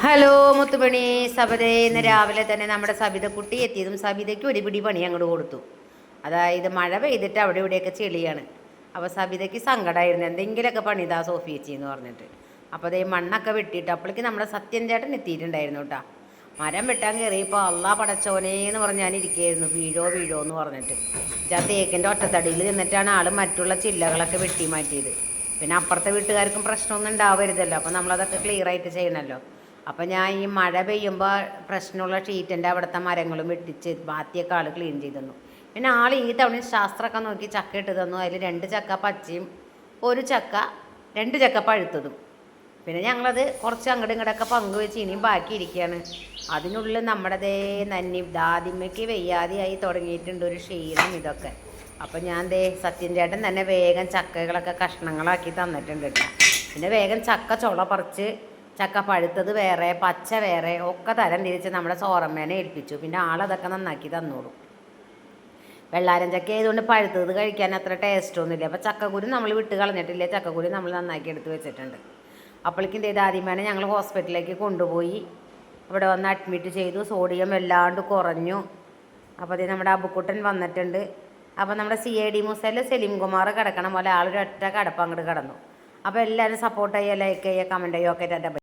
Hello മുത്തുപണി Sabitha ഇന്ന് രാവിലെ തന്നെ നമ്മുടെ സബിതക്കുട്ടി എത്തിയതും സബിതയ്ക്ക് ഒരു പിടി പണി അങ്ങോട്ട് കൊടുത്തു. അതായത് മഴ പെയ്തിട്ട് അവിടെ ഇവിടെയൊക്കെ ചെളിയാണ്. അപ്പോൾ സബിതയ്ക്ക് സങ്കടമായിരുന്നു എന്തെങ്കിലുമൊക്കെ പണിതാ സോഫി ചേച്ചി എന്ന് പറഞ്ഞിട്ട്. അപ്പോൾ അതേ മണ്ണൊക്കെ വെട്ടിയിട്ട് അപ്പോഴേക്ക് നമ്മുടെ സത്യൻ ചേട്ടൻ എത്തിയിട്ടുണ്ടായിരുന്നു കേട്ടോ. മരം വെട്ടാൻ കയറിയപ്പോൾ അള്ളാ പടച്ചോനേ എന്ന് പറഞ്ഞാൽ ഇരിക്കുകയായിരുന്നു വീഴോ വീഴോ എന്ന് പറഞ്ഞിട്ട്. ആ തേക്കിന്റെ ഒറ്റത്തടിയിൽ നിന്നിട്ടാണ് ആൾ മറ്റുള്ള ചില്ലകളൊക്കെ വെട്ടി മാറ്റിയത്. പിന്നെ അപ്പുറത്തെ വീട്ടുകാർക്കും പ്രശ്നമൊന്നും ഉണ്ടാവരുതല്ലോ അപ്പോൾ നമ്മളതൊക്കെ ക്ലിയർ ആയിട്ട് ചെയ്യണമല്ലോ അപ്പം ഞാൻ ഈ മഴ പെയ്യുമ്പോൾ പ്രശ്നമുള്ള ഷീറ്റിന്റെ അവിടുത്തെ മരങ്ങളും വെട്ടിച്ച് ബാത്തിയൊക്കെ ആൾ ക്ലീൻ ചെയ്തു തന്നു. പിന്നെ ആൾ ഈ തവണ ശാസ്ത്രമൊക്കെ നോക്കി ചക്ക ഇട്ട് തന്നു. അതിൽ രണ്ട് ചക്ക പച്ചയും ഒരു ചക്ക രണ്ട് ചക്ക പഴുത്തതും. പിന്നെ ഞങ്ങളത് കുറച്ച് അങ്ങോട്ടും ഇങ്ങോട്ടൊക്കെ പങ്കുവെച്ച് ഇനിയും ബാക്കി ഇരിക്കുകയാണ് അതിനുള്ളിൽ നമ്മുടേതേ നന്നി ദാദിമ്മയ്ക്ക് വെയ്യാതെയായി തുടങ്ങിയിട്ടുണ്ട് ഒരു ക്ഷീണം ഇതൊക്കെ. അപ്പം ഞാൻ ദേ സത്യൻ ചേട്ടൻ തന്നെ വേഗം ചക്കകളൊക്കെ കഷ്ണങ്ങളാക്കി തന്നിട്ടുണ്ട് പിന്നെ വേഗം ചക്ക ചുള പറിച്ച് ചക്ക പഴുത്തത് വേറെ പച്ച വേറെ ഒക്കെ തരം തിരിച്ച് നമ്മുടെ സോറമ്മേനെ ഏൽപ്പിച്ചു. പിന്നെ ആളതൊക്കെ നന്നാക്കി തന്നോളും. വെള്ളാരം ചക്ക ആയതുകൊണ്ട് പഴുത്തത് കഴിക്കാൻ അത്ര ടേസ്റ്റ് ഒന്നുമില്ല. അപ്പോൾ ചക്കക്കുരു നമ്മൾ വിട്ട് കളഞ്ഞിട്ടില്ല? ചക്കക്കുരു നമ്മൾ നന്നാക്കി എടുത്ത് വെച്ചിട്ടുണ്ട്. അപ്പോഴേക്കും ചെയ്ത് ആദ്യമേനെ ഞങ്ങൾ ഹോസ്പിറ്റലിലേക്ക് കൊണ്ടുപോയി. അവിടെ വന്ന് അഡ്മിറ്റ് ചെയ്തു. സോഡിയം വല്ലാണ്ട് കുറഞ്ഞു. അപ്പോൾ അത് നമ്മുടെ അബുക്കുട്ടൻ വന്നിട്ടുണ്ട്. അപ്പോൾ നമ്മുടെ സി ഐ ഡി മുസയിൽ സെലിം കുമാർ കിടക്കണം പോലെ ആളൊരു ഒറ്റ കടപ്പ് അങ്ങോട്ട് കിടന്നു. അപ്പോൾ എല്ലാവരും സപ്പോർട്ട് ചെയ്യുക ലൈക്ക് ചെയ്യുക കമന്റ് ചെയ്യുക ഒക്കെ